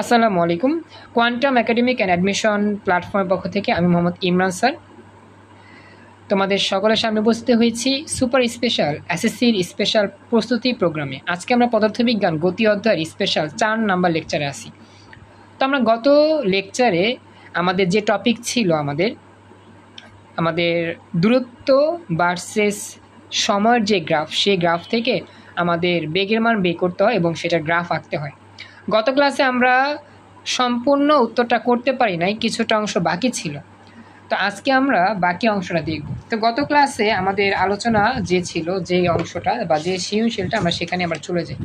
আসসালামু আলাইকুম। Quantum academic and admission প্ল্যাটফর্মের পক্ষ থেকে আমি মোহাম্মদ ইমরান স্যার। তোমাদের সকলের সামনে উপস্থিত হয়েছি সুপার স্পেশাল এসএসসির স্পেশাল প্রস্তুতি প্রোগ্রামে। আজকে আমরা পদার্থবিজ্ঞান গতি অধ্যায়ের স্পেশাল চার নাম্বার লেকচারে আসি তো আমরা গত লেকচারে আমাদের যে টপিক ছিল আমাদের আমাদের দূরত্ব ভার্সেস সময়ের যে গ্রাফ, সেই গ্রাফ থেকে আমাদের বেগের মান বের করতে হয় এবং সেটা গ্রাফ আঁকতে হয়। গত ক্লাসে আমরা সম্পূর্ণ উত্তরটা করতে পারি নাই, কিছুটা অংশ বাকি ছিল। তো আজকে আমরা বাকি অংশটা দেখব। তো গত ক্লাসে আমাদের আলোচনা যে ছিল, যে অংশটা বা যে সৃজনশীলটা আমরা সেখানে আমরা চলে যাই।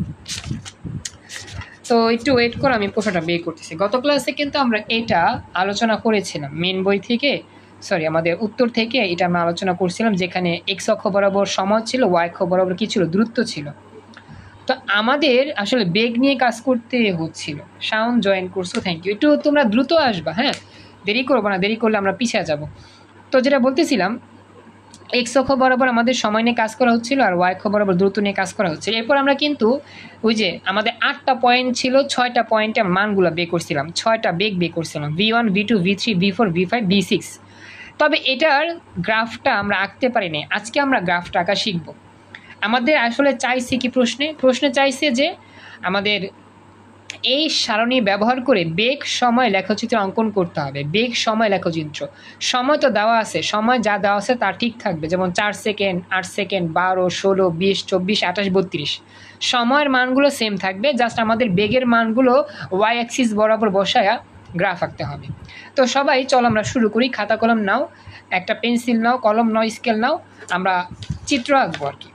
তো একটু ওয়েট করে আমি প্রশ্নটা বের করতেছি। গত ক্লাসে কিন্তু আমরা এটা আলোচনা করেছিলাম মেন বই থেকে সরি আমাদের উত্তর থেকে এটা আমরা আলোচনা করছিলাম, যেখানে এক্স অক্ষ বরাবর সময় ছিল ওয়াই অক্ষ বরাবর কী ছিল, দূরত্ব ছিল। তো আমাদের আসলে বেগ নিয়ে কাজ করতে হচ্ছিল। সাউন্ড জয়েন করছ থ্যাংক ইউ একটু তোমরা দ্রুত আসবা হ্যাঁ? দেরি করব না, দেরি করলে আমরা পিছিয়ে যাব। তো যেটা বলতেছিলাম এক্স অক্ষ বরাবর আমাদের সময় নিয়ে কাজ করা হচ্ছিল আর ওয়াই অক্ষ বরাবর দ্রুত নিয়ে কাজ করা হচ্ছে এরপর আমরা কিন্তু ওই যে আমাদের আটটা পয়েন্ট ছিল, ছয়টা পয়েন্টে মানগুলো বে করছিলাম। ছয়টা বেগ বে করছিলাম। V one V two V three V four V five V six তবে এটার গ্রাফটা আমরা আঁকতে পারিনি। আজকে আমরা গ্রাফটা আঁকা শিখব। আমাদের আসলে চাইছে কি প্রশ্নে? প্রশ্নে চাইছে যে আমাদের এই সারণী ব্যবহার করে বেগ, সময়, লেখচিত্র অঙ্কন করতে হবে। বেগ, সময়, লেখচিত্র। সময় তো দেওয়া আছে। সময় যা দেওয়া আছে তা ঠিক থাকবে। যেমন চার সেকেন্ড, আট সেকেন্ড, বারো, ষোলো, বিশ, চব্বিশ, আঠাশ, বত্রিশ। সময়ের মানগুলো সেম থাকবে জাস্ট আমাদের বেগের মানগুলো ওয়াই অ্যাক্সিস বরাবর বসায়া গ্রাফ আঁকতে হবে। তো সবাই, চল আমরা শুরু করি। খাতা, কলম নাও, একটা পেন্সিল নাও, কলম নাও স্কেল নাও, আমরা চিত্র আঁকবো আর কি।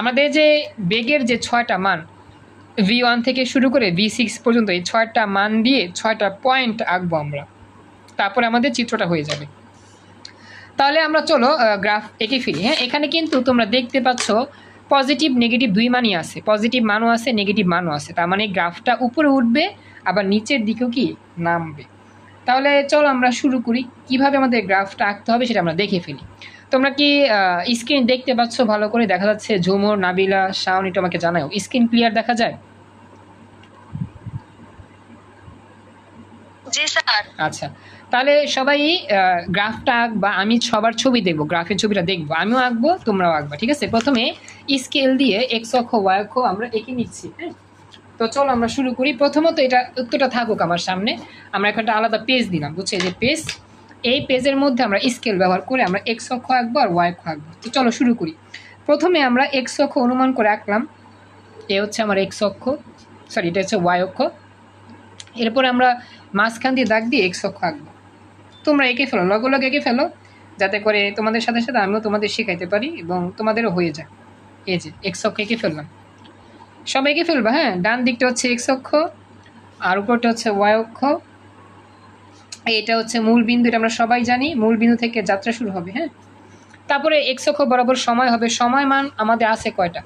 আমাদের যে বেগের যে ছয়টা মান ভি ওয়ান থেকে শুরু করে ভি সিক্স পর্যন্ত এই ছয়টা মান দিয়ে ছয়টা পয়েন্ট আঁকবো আমরা, তারপরে আমাদের চিত্রটা হয়ে যাবে। তাহলে আমরা চলো গ্রাফ এঁকে ফিরি হ্যাঁ এখানে কিন্তু তোমরা দেখতে পাচ্ছ পজিটিভ নেগেটিভ দুই মানই আছে। পজিটিভ মানও আছে নেগেটিভ মানও আছে। তার মানে গ্রাফটা উপরে উঠবে, আবার নিচের দিকেও কি? নামবে। তাহলে চলো আমরা শুরু করি, কীভাবে আমাদের গ্রাফটা আঁকতে হবে সেটা আমরা দেখে ফেলি। তোমরা কি স্ক্রিন দেখতে পাচ্ছ ভালো করে? দেখা যাচ্ছে ঝুমুর নাবিলা শাওনি তোমাকে জানাও স্ক্রিন ক্লিয়ার দেখা যায়? জি স্যার। আচ্ছা। তাহলে সবাই গ্রাফটা আঁকবা। আমি সবার ছবি দেখব গ্রাফের ছবিটা দেখব। আমিও আঁকবো তোমরাও আঁকবা ঠিক আছে? প্রথমে স্কেল দিয়ে এক্স অক্ষ ওয়াই অক্ষ আমরা এঁকে নিচ্ছি হ্যাঁ? তো চলো আমরা শুরু করি। প্রথমত এটা উত্তরটা থাকুক আমার সামনে। আমরা এখন একটা আলাদা পেজ দিলাম বুঝছ? এই যে পেজ এই পেজের মধ্যে আমরা স্কেল ব্যবহার করে আমরা এক্স অক্ষ আঁকবো আর ওয়াই অক্ষ আঁকবো। তো চলো শুরু করি। প্রথমে আমরা এক্স অক্ষ অনুমান করে আঁকলাম। এ হচ্ছে আমার এক্স অক্ষ। সরি এটা হচ্ছে ওয়াই অক্ষ। এরপরে আমরা মাঝখান দিয়ে দাগ দিয়ে এক্স অক্ষ আঁকবো। তোমরা এঁকে ফেলো লগে লগে এঁকে ফেলো, যাতে করে তোমাদের সাথে সাথে আমিও তোমাদের শেখাইতে পারি এবং তোমাদেরও হয়ে যায়। এই যে এক্স অক্ষ এঁকে ফেললাম। সব এঁকে ফেলবা হ্যাঁ? ডান দিকটা হচ্ছে এক্স অক্ষ, আর উপরটা হচ্ছে ওয়াই অক্ষ। এটা হচ্ছে মূল বিন্দু, এটা আমরা সবাই জানি, মূল বিন্দু থেকে যাত্রা শুরু হবে হ্যাঁ? তারপরে এক্স অক্ষ বরাবর সময় হবে, সময় মান আমাদের আছে কয়টা?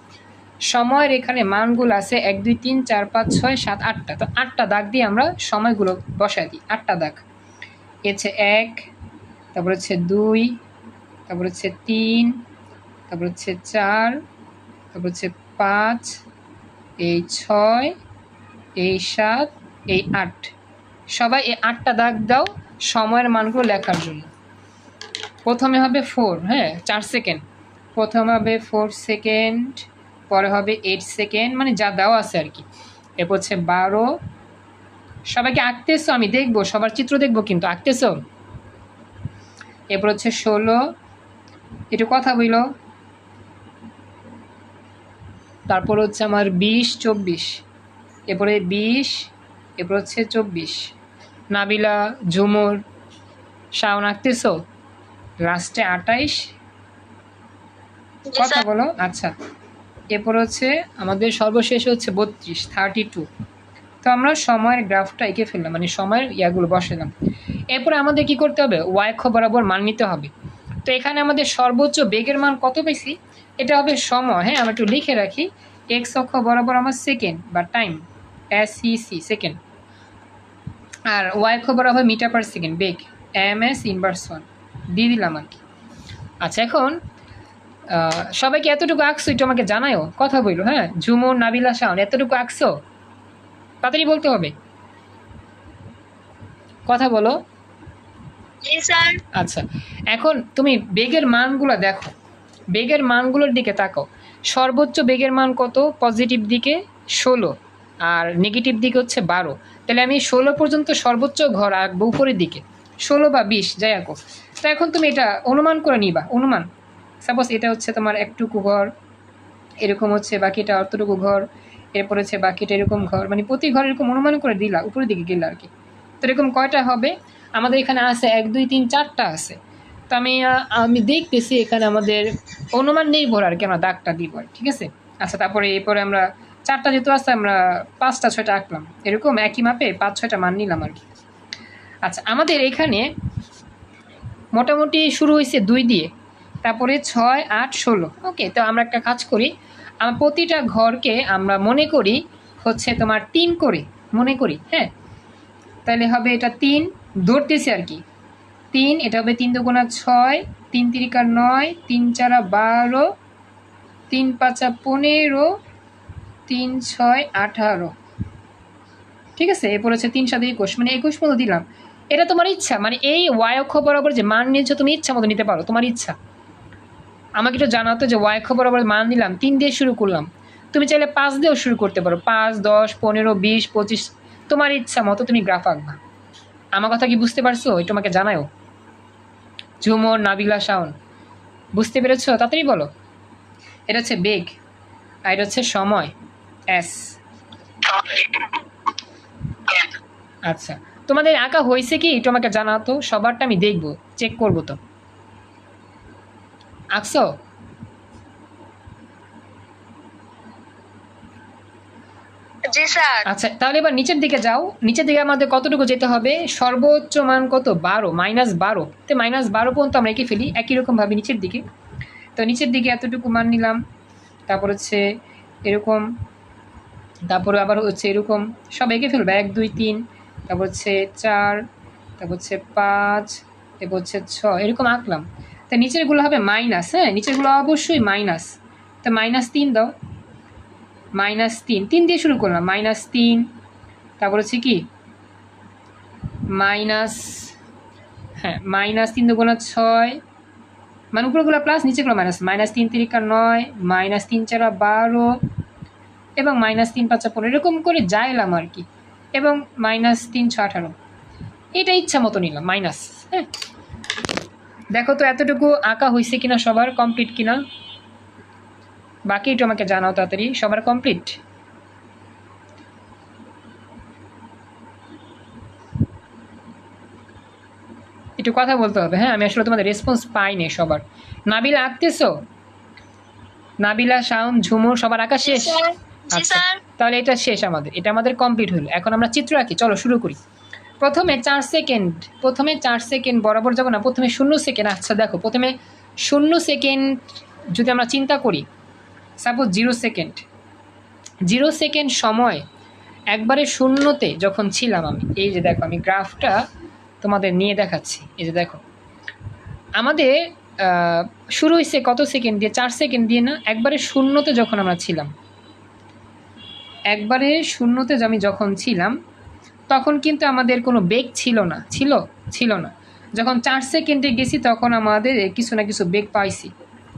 সময়ের এখানে মানগুলো আছে এক, দুই, তিন, চার, পাঁচ, ছয়, সাত, আটটা। তো আটটা দাগ দিয়ে আমরা সময়গুলো বসাই দিই, আটটা দাগ। হচ্ছে এক, তারপর হচ্ছে দুই, তারপর হচ্ছে তিন, তারপর হচ্ছে চার, তারপর হচ্ছে পাঁচ, এই ছয়, এই সাত, এই আট। সবাই এই আটটা দাগ দাও, সময়ের মানগুলো লেখার জন্য। প্রথমে হবে ফোর হ্যাঁ চার সেকেন্ড প্রথমে হবে ফোর সেকেন্ড পরে হবে এইট সেকেন্ড মানে যা দেওয়া আছে আর কি। এরপর হচ্ছে বারো। সবাইকে আঁকতেছো? আমি দেখব, সবার চিত্র দেখব কিন্তু, আঁকতেছো? এরপর হচ্ছে ষোলো। একটু কথা বইল। তারপর হচ্ছে আমার বিশ, চব্বিশ। এরপরে বিশ, এরপর হচ্ছে চব্বিশ। নাবিলা ঝুমুর শাওন আঁকতেছ লাস্টে আটাইশ? কথা বলো আচ্ছা। এরপর হচ্ছে আমাদের সর্বশেষ হচ্ছে বত্রিশ থার্টি টু তো আমরা সময়ের গ্রাফটা এঁকে ফেললাম মানে সময়ের ইয়াগুলো বসালাম। এরপরে আমাদের কি করতে হবে? ওয়াই অক্ষ বরাবর মান নিতে হবে। তো এখানে আমাদের সর্বোচ্চ বেগের মান কত বেশি এটা হবে সময় হ্যাঁ আমরা একটু লিখে রাখি। এক্স অক্ষ বরাবর আমার সেকেন্ড বা টাইম এস সি সেকেন্ড আর ওয়াই অক্ষ বরাবর মিটার পার সেকেন্ড বেগ এম এস ইনভার্স ওয়ান দিয়ে দিলাম আর কি। আচ্ছা এখন সবাইকে এতটুকু আঁকছো একটু আমাকে জানায়ও কথা বলল হ্যাঁ? ঝুমুর নাবিলা শাওন এতটুকু আঁকছো? তাড়াতাড়ি বলতে হবে। কথা বলো। স্যার। আচ্ছা এখন তুমি বেগের মানগুলো দেখো। বেগের মানগুলোর দিকে তাকাও। সর্বোচ্চ বেগের মান কত? পজিটিভ দিকে ষোলো। আর নেগেটিভ দিকে হচ্ছে বারো। তাহলে আমি ষোলো পর্যন্ত সর্বোচ্চ ঘর আঁকবো উপরের দিকে। ষোলো বা বিশ, যাই আঁকো। তো এখন তুমি এটা অনুমান করে নিবা, অনুমান। সাপোজ এটা হচ্ছে তোমার একটুকু ঘর, এরকম হচ্ছে, বাকিটা অতটুকু ঘর, এরপর হচ্ছে বাকিটা এরকম ঘর। মানে প্রতি ঘর এরকম অনুমান করে দিলা, উপরের দিকে গেলে আর কি। তো এরকম কয়টা হবে? আমাদের এখানে আছে এক, দুই, তিন, চারটা আছে। তো আমি আমি দেখতেছি এখানে আমাদের অনুমান নেই নির্ভর আর কি, আমরা দাগটা দিব ঠিক আছে? আচ্ছা তারপরে এরপরে আমরা চারটা যেহেতু আছে, আমরা পাঁচটা, ছয়টা আঁকলাম। এরকম একই মাপে পাঁচ, ছয়টা মান নিলাম আর কি। আচ্ছা আমাদের এখানে মোটামুটি শুরু হয়েছে দুই দিয়ে, তারপরে ছয়, আট, ষোলো। ওকে, তো আমরা একটা কাজ করি, আমরা প্রতিটা ঘরকে আমরা মনে করি হচ্ছে তোমার তিন করে, মনে করি হ্যাঁ? তাহলে হবে এটা তিন, ধরতেছি আর কি। তিন, এটা হবে তিন দুগুণা ছয়, তিন তিরিকা নয়, তিন চারা বারো, তিন পাঁচা পনেরো তিন, ছয়, আঠারো। ঠিক আছে এরপর হচ্ছে তিন সাথে একুশ মানে একুশ মতো দিলাম। এটা তোমার ইচ্ছা মানে এই ওয়াই অক্ষ বরাবর যে মান নিয়েছো তুমি ইচ্ছা মতো নিতে পারো, তোমার ইচ্ছা। আমাকে একটু জানাতো যে ওয়াই অক্ষ বরাবর মান দিলাম, তিন দিয়ে শুরু করলাম। তুমি চাইলে পাঁচ দিয়েও শুরু করতে পারো, পাঁচ, দশ, পনেরো, বিশ, পঁচিশ, তোমার ইচ্ছা মতো তুমি গ্রাফ আঁকবা। আমার কথা কি বুঝতে পারছ? একটু আমাকে জানাও ঝুমর, নাবিলা, শাওন। বুঝতে পেরেছ? তাড়াতাড়ি বলো। এটা হচ্ছে বেগ, আর এটা হচ্ছে সময়। এস আচ্ছা। তোমাদের আঁকা হয়েছে কি? একটু আমাকে জানাতো। সবারটা আমি দেখব। চেক করব তো। আঁকছো? জি স্যার। আচ্ছা তাহলে এবার নিচের দিকে যাও। নিচের দিকে আমাদের কতটুকু যেতে হবে? সর্বোচ্চ মান কত? বারো মাইনাস বারো। তো মাইনাস বারো পর্যন্ত আমরা এঁকে ফেলি একই রকমভাবে নিচের দিকে। তো নিচের দিকে এতটুকু মান নিলাম। তারপর হচ্ছে এরকম তারপরে আবার হচ্ছে এরকম সব এঁকে ফেলবে। এক, দুই, তিন, তারপর হচ্ছে চার, তারপর হচ্ছে পাঁচ এরপর হচ্ছে ছ এরকম আঁকলাম। তা নিচেরগুলো হবে মাইনাস হ্যাঁ? নিচেরগুলো অবশ্যই মাইনাস তা মাইনাস তিন দাও। মাইনাস তিন। তিন দিয়ে শুরু করলাম। মাইনাস তিন, তারপর হচ্ছে কি? মাইনাস হ্যাঁ মাইনাস তিন দুগুণা ছয়। মানে উপরগুলো প্লাস নিচেগুলো মাইনাস মাইনাস তিন তিরিকা নয় মাইনাস তিন চারা বারো এবং মাইনাস তিন পাঁচা পনেরো, এরকম করে যাইলাম আর কি। এবং মাইনাস তিন ছ আঠারো। এটা ইচ্ছা মতো নিলাম, মাইনাস হ্যাঁ। দেখো তো এতটুকু আঁকা হয়েছে কিনা সবার কমপ্লিট কিনা? বাকি একটু আমাকে জানাও তাড়াতাড়ি, সবার কমপ্লিট একটু কথা বলতে হবে হ্যাঁ আমি আসলে তোমাদের রেসপন্স পাইনি সবার। নাবিলা আঁকতেছো? নাবিলা, শাওন ঝুমুর সবার আঁকা শেষ? আচ্ছা। তাহলে এটা শেষ আমাদের। এটা আমাদের কমপ্লিট হলো। এখন আমরা চিত্র আঁকি। চলো শুরু করি। প্রথমে চার সেকেন্ড। প্রথমে চার সেকেন্ড বরাবর যাব না। প্রথমে শূন্য সেকেন্ড। আচ্ছা দেখো প্রথমে শূন্য সেকেন্ড যদি আমরা চিন্তা করি suppose zero second zero second সময় একবারে শূন্যতে যখন ছিলাম আমি এই যে দেখো আমি গ্রাফটা তোমাদের নিয়ে দেখাচ্ছি। এই যে দেখো। আমাদের শুরু হয়েছে কত সেকেন্ড দিয়ে? চার সেকেন্ড দিয়ে না? একবারে শূন্যতে যখন আমরা ছিলাম একবারে শূন্যতে আমি যখন ছিলাম, তখন কিন্তু আমাদের কোনো বেগ ছিল না, ছিল ছিল না। যখন চার সেকেন্ডে গেছি, তখন আমাদের কিছু না কিছু বেগ পাইছি।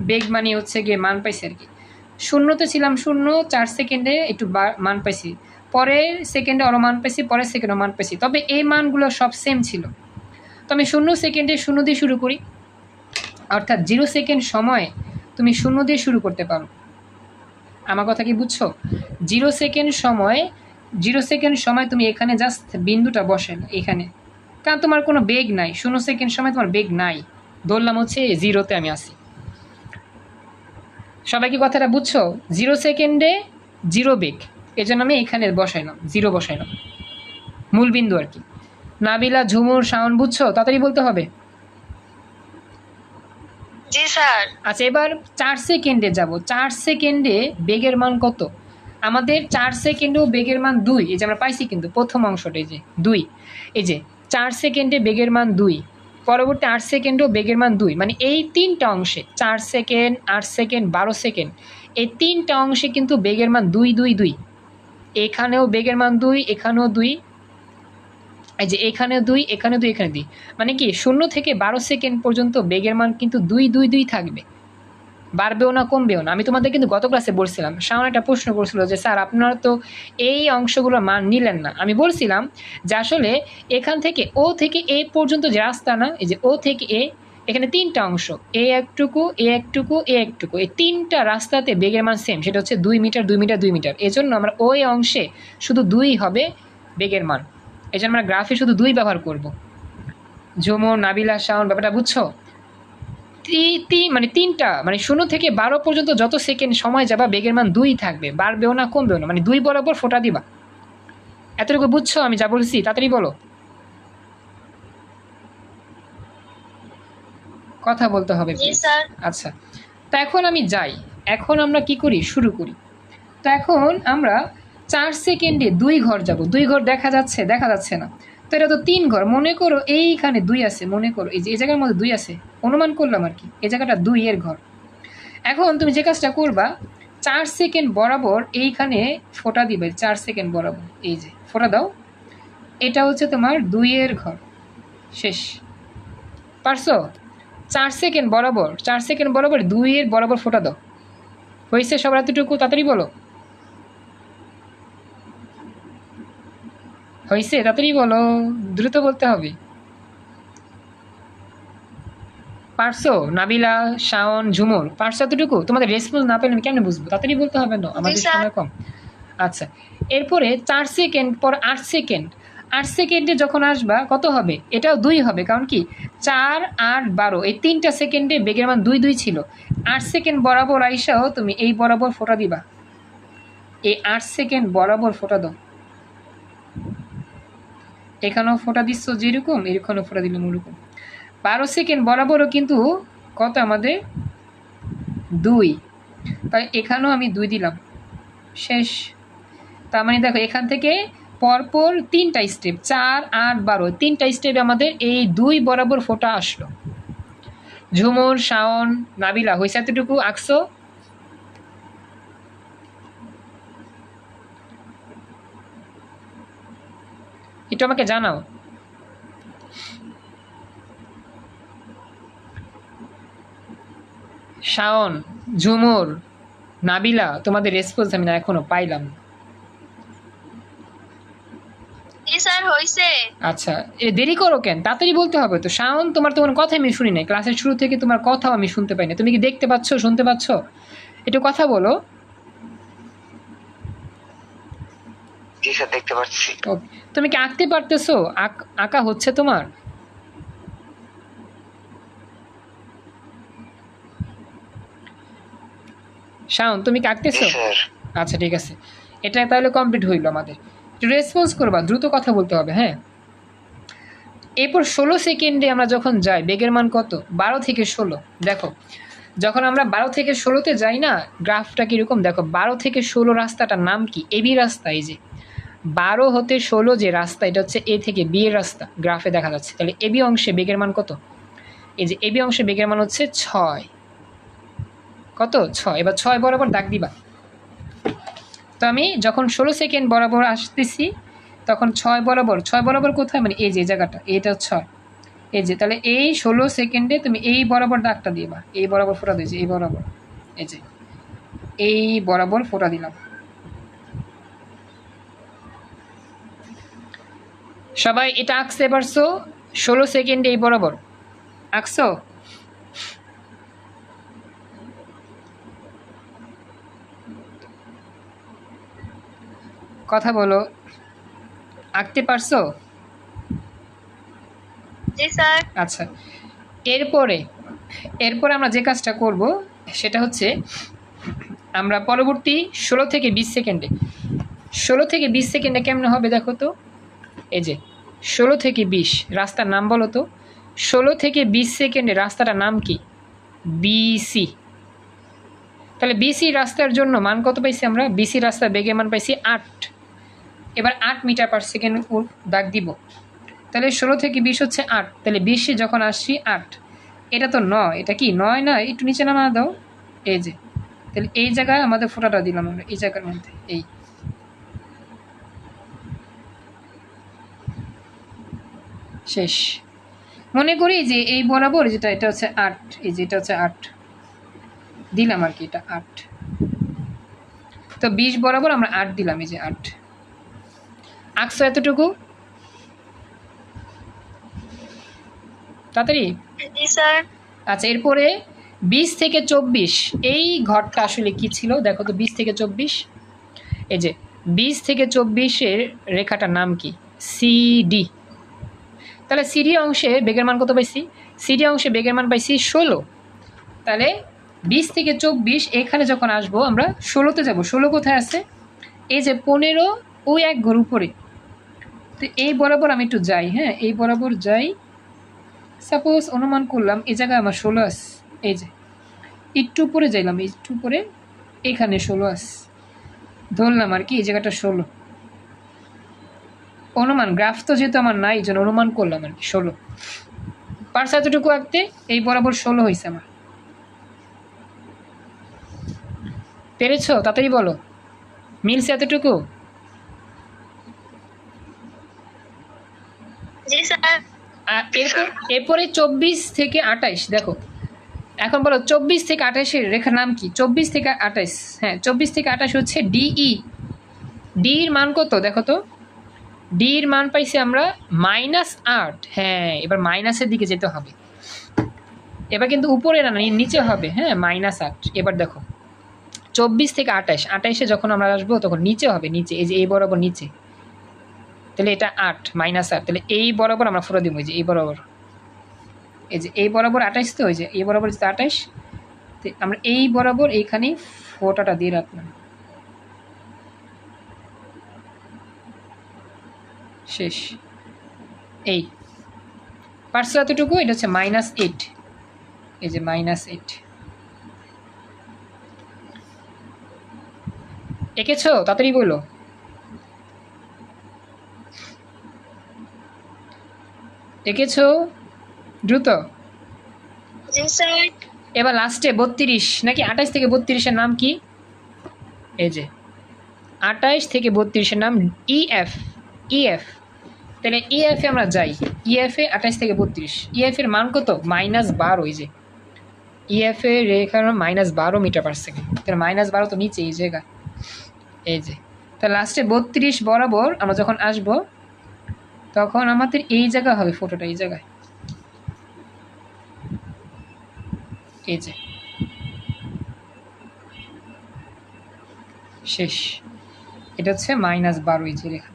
বেগ মানে হচ্ছে গিয়ে মান পাইছি আর কি। শূন্যতে ছিলাম, শূন্য, চার সেকেন্ডে একটু মান পাইছি। পরের সেকেন্ডে আরও মান পাইছি, পরের সেকেন্ডে মান পাইছি। তবে এই মানগুলো সব সেম ছিল। তো আমি শূন্য সেকেন্ডে শূন্য দিয়ে শুরু করি। অর্থাৎ জিরো সেকেন্ড সময়ে তুমি শূন্য দিয়ে শুরু করতে পারো। আমার কথা কি বুঝছ? জিরো সেকেন্ড সময়, জিরো সেকেন্ড সময় তুমি এখানে জাস্ট বিন্দুটা বসেন এখানে। কারণ তোমার কোনো বেগ নাই শূন্য সেকেন্ড সময় তোমার বেগ নাই। ধরলাম হচ্ছে জিরোতে আমি আসি সবাই কি কথাটা বুঝছ? জিরো সেকেন্ডে জিরো বেগ। এই জন্য আমি এখানে বসাইলাম, জিরো বসাইলাম। মূল বিন্দু আর কি। নাবিলা, ঝুমুর, শাওন, বুঝছ? তাড়াতাড়ি বলতে হবে। স্যার। আচ্ছা এবার চার সেকেন্ডে যাব। চার সেকেন্ডে বেগের মান কত? আমাদের চার সেকেন্ডেও বেগের মান দুই। এই যে আমরা পাইছি কিন্তু প্রথম অংশটা এই যে দুই। এই যে চার সেকেন্ডে বেগের মান দুই, পরবর্তী আট সেকেন্ডেও বেগের মান দুই। মানে এই তিনটা অংশে, চার সেকেন্ড, আট সেকেন্ড, বারো সেকেন্ড, এই তিনটা অংশে কিন্তু বেগের মান দুই দুই দুই। এখানেও বেগের মান দুই, এখানেও দুই এই যে এখানে দুই এখানে দুই এখানে দুই। মানে কি, শূন্য থেকে বারো সেকেন্ড পর্যন্ত বেগের মান কিন্তু দুই দুই দুই থাকবে। বাড়বেও না, কমবেও না। আমি তোমাদের কিন্তু গত ক্লাসে বলছিলাম, সামনে একটা প্রশ্ন করছিল যে, স্যার, আপনারা তো এই অংশগুলো মান নিলেন না। আমি বলছিলাম যে, আসলে এখান থেকে ও থেকে এ পর্যন্ত যে রাস্তা না, এই যে ও থেকে এ এখানে তিনটা অংশ। এ একটুকু এ একটুকু এ একটুকু। এই তিনটা রাস্তাতে বেগের মান সেম সেটা হচ্ছে দুই মিটার দুই মিটার দুই মিটার। এজন্য আমরা ওই অংশে শুধু দুই হবে বেগের মান। এই জন্য আমরা গ্রাফে শুধু দুই ব্যবহার করব। ঝুমুর নাবিলা শাওন ব্যাপারটা বুঝছ? তি- তি মানে তিনটা মানে শূন্য থেকে বারো পর্যন্ত যত সেকেন্ড সময় যাবা বেগের মান দুই থাকবে। বাড়বেও না কমবেও না মানে দুই বরাবর ফোটা দিবা। এতটুকু বুঝছ? আমি যা বলছি তাড়াতাড়ি বলো। কথা বলতে হবে আচ্ছা তো এখন আমি যাই। এখন আমরা কি করি? শুরু করি। তো এখন আমরা চার সেকেন্ডে দুই ঘর যাব। দুই ঘর দেখা যাচ্ছে দেখা যাচ্ছে না। তো এটা তো তিন ঘর। মনে করো এইখানে দুই আছে, মনে করো এই যে, এই জায়গার মধ্যে দুই আছে। অনুমান করলাম আর কি, এই জায়গাটা দুই এর ঘর। এখন তুমি যে কাজটা করবা, চার সেকেন্ড বরাবর এইখানে ফোঁটা দিবে, চার সেকেন্ড বরাবর। এই যে, ফোঁটা দাও। এটা হচ্ছে তোমার দুইয়ের ঘর। শেষ। পারছ? চার সেকেন্ড বরাবর, চার সেকেন্ড বরাবর, দুইয়ের বরাবর ফোঁটা দাও। হয়েছে সবার এতটুকু, তাড়াতাড়ি বলো। হয়েছে তাড়াতাড়ি বলো দ্রুত বলতে হবে। পারছ? নাবিলা শাওন ঝুমুর পারছ এতটুকু? তোমাদের রেসপন্স না পেলে আমি কেমনে বুঝব? তাড়াতাড়ি বলতে হবে না আমাদের সময় কম। আচ্ছা এরপরে চার সেকেন্ড পর আট সেকেন্ড আট সেকেন্ডে যখন আসবা কত হবে? এটাও দুই হবে কারণ কি? চার আট বারো এই তিনটা সেকেন্ডে বেগের মান দুই দুই ছিল। আট সেকেন্ড বরাবর আইসাও তুমি এই বরাবর ফোটা দিবা। এই আট সেকেন্ড বরাবর ফোঁটা দাও। এখানেও ফোঁটা দিচ্ছ যেরকম এখানেও ফোঁটা দিলাম ওরকম। বারো সেকেন্ড বরাবরও কিন্তু কত আমাদের? দুই। তাই এখানেও আমি দুই দিলাম। শেষ। তার মানে দেখো, এখান থেকে পরপর তিনটা স্টেপ চার, আট, বারো তিনটা স্টেপে আমাদের এই দুই বরাবর ফোঁটা আসলো। ঝুমুর, শাওন, নাবিলা হয়েছে এতটুকু, আঁকছো? একটু আমাকে জানাও। শাওন ঝুমুর নাবিলা তোমাদের রেসপন্স আমি না এখনও পাইলাম। স্যার আচ্ছা এ দেরি করো কেন? তাড়াতাড়ি বলতে হবে তো। শাওন তোমার তো কোনো কথা আমি শুনি নাই। ক্লাসের শুরু থেকে তোমার কথাও আমি শুনতে পাই না তুমি কি দেখতে পাচ্ছ শুনতে পাচ্ছ? একটু কথা বলো। জি স্যার দেখতে পাচ্ছি তুমি কি আঁকতে পারতেছো? আঁকা হচ্ছে তোমার? শাওন তুমি কি আঁকতেছো? আচ্ছা ঠিক আছে। এটা তাহলে কমপ্লিট হইল আমাদের। রেসপন্স করবা দ্রুত কথা বলতে হবে হ্যাঁ? এরপর ষোলো সেকেন্ডে আমরা যখন যাই বেগের মান কত? বারো থেকে ষোলো। দেখো যখন আমরা বারো থেকে ষোলোতে যাই না গ্রাফটা কীরকম? দেখো বারো থেকে ষোলো রাস্তাটার নাম কি? এবি রাস্তা এই যে। বারো হতে ষোলো যে রাস্তা, এটা হচ্ছে এ থেকে বি এর রাস্তা, গ্রাফে দেখা যাচ্ছে। তাহলে এবি অংশে বেগের মান কত? এই যে এবি অংশে বেগের মান হচ্ছে ছয়। কত? ছয়। এবার ছয় বরাবর দাগ দিবা। তো আমি যখন ষোলো সেকেন্ড বরাবর আসতেছি, তখন ছয় বরাবর ছয় বরাবর কোথায়? মানে এই যে জায়গাটা, এইটা ছয়। এই যে, তাহলে এই ষোলো সেকেন্ডে তুমি এই বরাবর দাগটা দিবা। এই বরাবর ফোটা দিয়েছি, এই বরাবর। এই যে, এই বরাবর ফোটা দিলাম। সবাই এটা আঁকতে পারছ ষোলো সেকেন্ডে এই বরাবর। আঁকছো? কথা বলো। আঁকতে পারছ? জি স্যার। আচ্ছা। এরপরে এরপরে আমরা যে কাজটা করব সেটা হচ্ছে আমরা পরবর্তী ষোলো থেকে বিশ সেকেন্ডে। ষোলো থেকে বিশ সেকেন্ডে কেমন হবে দেখো তো? এই যে, ষোলো থেকে বিশ, রাস্তার নাম বলো তো। ষোলো থেকে বিশ সেকেন্ডে রাস্তাটার নাম কি? বিসি। তাহলে বিসি রাস্তার জন্য মান কত পাইছি আমরা? বিসি রাস্তার বেগের মান পাইছি আট। এবার আট মিটার পার সেকেন্ড দাগ দিব। তাহলে ষোলো থেকে বিশ হচ্ছে আট। তাহলে বিশে যখন আসছি আট, এটা তো নয়। এটা কি নয় না? একটু নিচে নামা দাও। এই যে, তাহলে এই জায়গায় আমাদের ফোটাটা দিলাম আমরা, এই জায়গার মধ্যে, এই। শেষ। মনে করি যে এই বরাবর যেটা এটা হচ্ছে আট এই যে এটা হচ্ছে আট। দিলাম আর কি এটা আট। তো বিশ বরাবর আমরা আট দিলাম এই যে আট। আঁকছো এতটুকু? তাড়াতাড়ি? আচ্ছা এরপরে বিশ থেকে চব্বিশ এই ঘরটা আসলে কি ছিল? দেখো তো বিশ থেকে চব্বিশ। এই যে বিশ থেকে চব্বিশের রেখাটার নাম কি? সিডি তাহলে সিডি অংশে বেগের মান কত পাইছি? সিডি অংশে বেগের মান পাইছি ষোলো। তাহলে বিশ থেকে চব্বিশ এখানে যখন আসব, আমরা ষোলোতে যাব। ষোলো কোথায় আছে? এই যে পনেরো ওই এক ঘর উপরে। তো এই বরাবর আমি একটু যাই হ্যাঁ? এই বরাবর যাই। সাপোজ অনুমান করলাম এই জায়গায় আমার ষোলো আস এই যে, একটু উপরে যাইলাম, একটু উপরে এখানে ষোলো আস ধরলাম আর কি এই জায়গাটা ষোলো। অনুমান গ্রাফ তো যেহেতু আমার নাই জন্য অনুমান করলাম আর কি ষোলো। পার্স এতটুকু আঁকতে এই বরাবর ষোলো হয়েছে আমার। পেরেছ? তাড়াতাড়ি বলো। মিলছে এতটুকু? এরপর এরপরে চব্বিশ থেকে আঠাইশ দেখো। এখন বলো চব্বিশ থেকে আঠাশের রেখার নাম কি? চব্বিশ থেকে আঠাইশ হ্যাঁ চব্বিশ থেকে আঠাশ হচ্ছে ডিই ডির মান কত? দেখো তো। ডির মান পাইছি আমরা মাইনাস আট। হ্যাঁ এবার মাইনাসের দিকে যেতে হবে। এবার কিন্তু উপরে না নিচে হবে হ্যাঁ মাইনাস আট। এবার দেখো, চব্বিশ থেকে আঠাশ আঠাইশে যখন আমরা আসব, তখন নিচে হবে, নিচে, এই যে এই বরাবর নিচে। তাহলে এটা আট মাইনাস আট। তাহলে এই বরাবর আমরা ফুরো দিব যে এই বরাবর। এই যে এই বরাবর আঠাইশ তো যে এই বরাবর যেটা আঠাইশ। আমরা এই বরাবর এইখানেই ফোটাটা দিয়ে রাখলাম। শেষ। এই। পার্সেল এতটুকু এটা হচ্ছে মাইনাস এইট এই যে মাইনাস এইট এঁকেছো? তাড়াতাড়ি বলো। এঁকেছো? দ্রুত। এবার লাস্টে বত্রিশ নাকি আঠাশ থেকে বত্রিশের নাম কি? এই যে। আঠাইশ থেকে বত্রিশের নাম ইএফ ইএফ তাহলে ইএফ এ আমরা যাই। ইএফ এ আঠাইশ থেকে বত্রিশ। ইএফ এর মান কত? মাইনাস বারো এই যে। ইএফ রেখার মাইনাস বারো মিটার পার সেকেন্ড তাহলে মাইনাস বারো তো নিচে, এই জায়গা এই যে। তাহলে লাস্টে বত্রিশ বরাবর আমরা যখন আসব, তখন আমাদের এই জায়গা হবে ফটোটা এই জায়গায়। এই যে। শেষ। এটা হচ্ছে মাইনাস বারো, এই যে রেখা।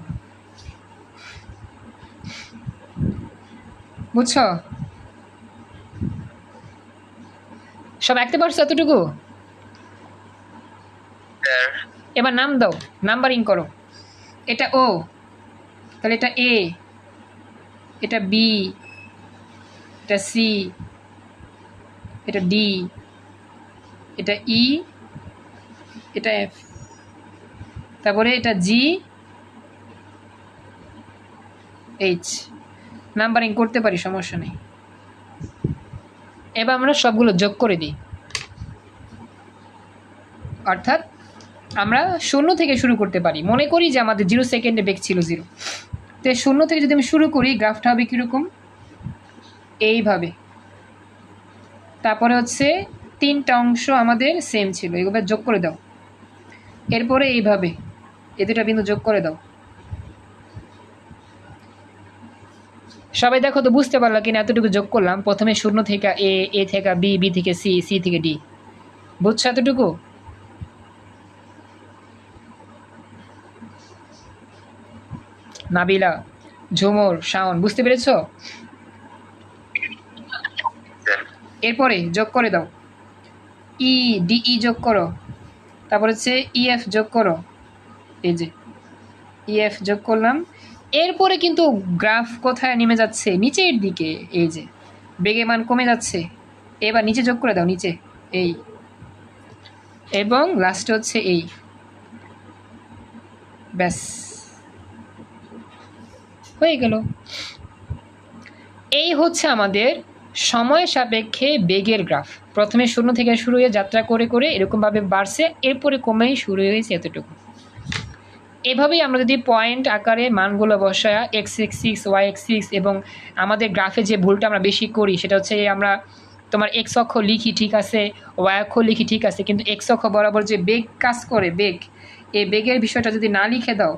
বুঝছ? সব আঁকতে পারছ এতটুকু? এবার নাম দাও নাম্বারিং করো। এটা ও তাহলে এটা এ এটা বি এটা সি এটা ডি এটা ই এটা এফ। তারপরে এটা জি এইচ। নাম্বারিং করতে পারি, সমস্যা নেই। এবার আমরা সবগুলো যোগ করে দিই। অর্থাৎ আমরা শূন্য থেকে শুরু করতে পারি। মনে করি যে আমাদের জিরো সেকেন্ডে বেগ ছিল জিরো। তো শূন্য থেকে যদি আমি শুরু করি, গ্রাফটা হবে কীরকম? এইভাবে। তারপরে হচ্ছে তিনটা অংশ আমাদের সেম ছিল। এগুলো যোগ করে দাও। এরপরে এইভাবে। এ দুটা বিন্দু যোগ করে দাও। সবাই দেখো তো বুঝতে পারল কিনা, এতটুকু যোগ করলাম। প্রথমে শূন্য থেকে এ এ থেকে বি বি থেকে সি সি থেকে ডি। বুঝছ এতটুকু? নাবিলা, ঝুমর, শাওন, বুঝতে পেরেছ? এরপরে যোগ করে দাও। ই ডিই যোগ করো। তারপর হচ্ছে ইএফ যোগ করো। এই যে ইএফ যোগ করলাম। এরপরে কিন্তু গ্রাফ কোথায় নেমে যাচ্ছে? নিচের দিকে। এই যে বেগে মান কমে যাচ্ছে। এবার নিচে যোগ করে দাও, নিচে। এই। এবং লাস্টে হচ্ছে এই। ব্যাস। হয়ে গেল। এই হচ্ছে আমাদের সময় সাপেক্ষে বেগের গ্রাফ। প্রথমে শূন্য থেকে শুরু হয়ে যাত্রা করে করে এরকমভাবে বাড়ছে। এরপরে কমেই শুরু হয়েছে এতটুকু। এভাবেই আমরা যদি পয়েন্ট আকারে মানগুলো বসায় X six six Y X six এবং আমাদের গ্রাফে যে ভুলটা আমরা বেশি করি, সেটা হচ্ছে আমরা তোমার এক্স অক্ষ লিখি, ঠিক আছে? ওয়াই অক্ষ লিখি, ঠিক আছে? কিন্তু এক্স অক্ষ বরাবর যে বেগ কাজ করে, বেগ, এই বেগের বিষয়টা যদি না লিখে দাও,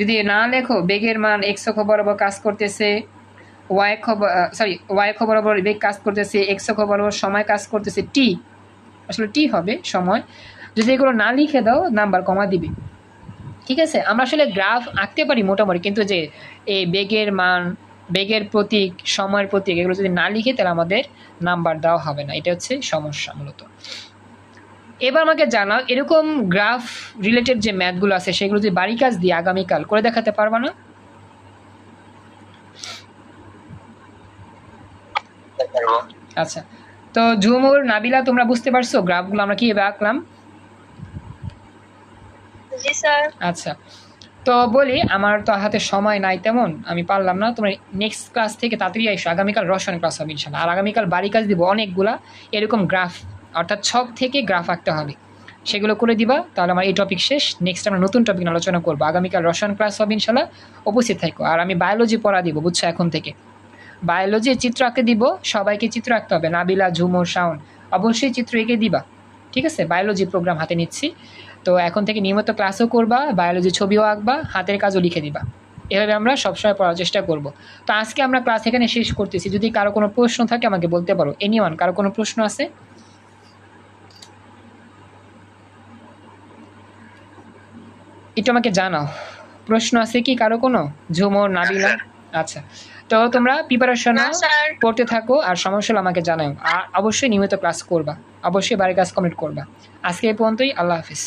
যদি না লেখো, বেগের মান এক্স অক্ষ বরাবর কাজ করতেছে ওয়াই অক্ষ সরি ওয়াই অক্ষ বরাবর বেগ কাজ করতেছে এক্স অক্ষ বরাবর সময় কাজ করতেছে টি আসলে টি হবে সময়। যদি এগুলো না লিখে দাও নাম্বার কমা দিবে। ঠিক আছে? আমরা আসলে গ্রাফ আঁকতে পারি মোটামুটি কিন্তু যে এই বেগের মান বেগের প্রতীক সময়ের প্রতীক এগুলো যদি না লিখে তাহলে আমাদের নাম্বার দেওয়া হবে না। এটা হচ্ছে সমস্যা মূলত। এবার আমাকে জানাও এরকম গ্রাফ রিলেটেড যে ম্যাথগুলো আছে সেগুলো যদি বাড়ি কাজ দিয়ে আগামীকাল করে দেখাতে পারবা না? আচ্ছা। তো ঝুমুর নাবিলা তোমরা বুঝতে পারছ গ্রাফগুলো আমরা কীভাবে আঁকলাম? স্যার। আচ্ছা। তো বলি, আমার তো হাতে সময় নাই তেমন, আমি পারলাম না। তোমরা নেক্সট ক্লাস থেকে তাড়াতাড়ি এসো আগামীকাল রসায়ন ক্লাস হবে ইনশাল্লাহ আর আগামীকাল বাড়ি কাজ দিব অনেকগুলা, এরকম গ্রাফ অর্থাৎ ছক থেকে গ্রাফ আঁকতে হবে। সেগুলো করে দিবা, তাহলে আমার এই টপিক শেষ। নেক্সট আমরা নতুন টপিক আলোচনা করব। আগামীকাল রসায়ন ক্লাস হবে ইনশাল্লাহ উপস্থিত থাকো। আর আমি বায়োলজি পড়া দিব, বুঝছ, এখন থেকে। বায়োলজি চিত্র আঁকে দিব, সবাইকে চিত্র আঁকতে হবে। নাবিলা, ঝুমুর, শাওন, অবশ্যই চিত্র এঁকে দিবা। ঠিক আছে? বায়োলজি প্রোগ্রাম হাতে নিচ্ছি। তো এখন থেকে নিয়মিত ক্লাসও করবা বায়োলজি ছবিও আঁকবা হাতের কাজও লিখে দিবা। এভাবে আমরা সবসময় পড়ার চেষ্টা করব। তো আজকে আমরা ক্লাস এখানে শেষ করতেছি। যদি কারও কোনো প্রশ্ন থাকে আমাকে বলতে পারো। এনিওয়ান কারও কোনো প্রশ্ন আছে? একটু আমাকে জানাও। প্রশ্ন আছে কি কারও কোনো? ঝুমর নাবিলা? আচ্ছা। তো তোমরা প্রিপারেশন পড়তে থাকো আর সমস্যা হলে আমাকে জানাও। আর অবশ্যই নিয়মিত ক্লাস করবা। অবশ্যই বাড়ির কাজ কমপ্লিট করবা। আজকে এই পর্যন্তই। আল্লাহ হাফিজ।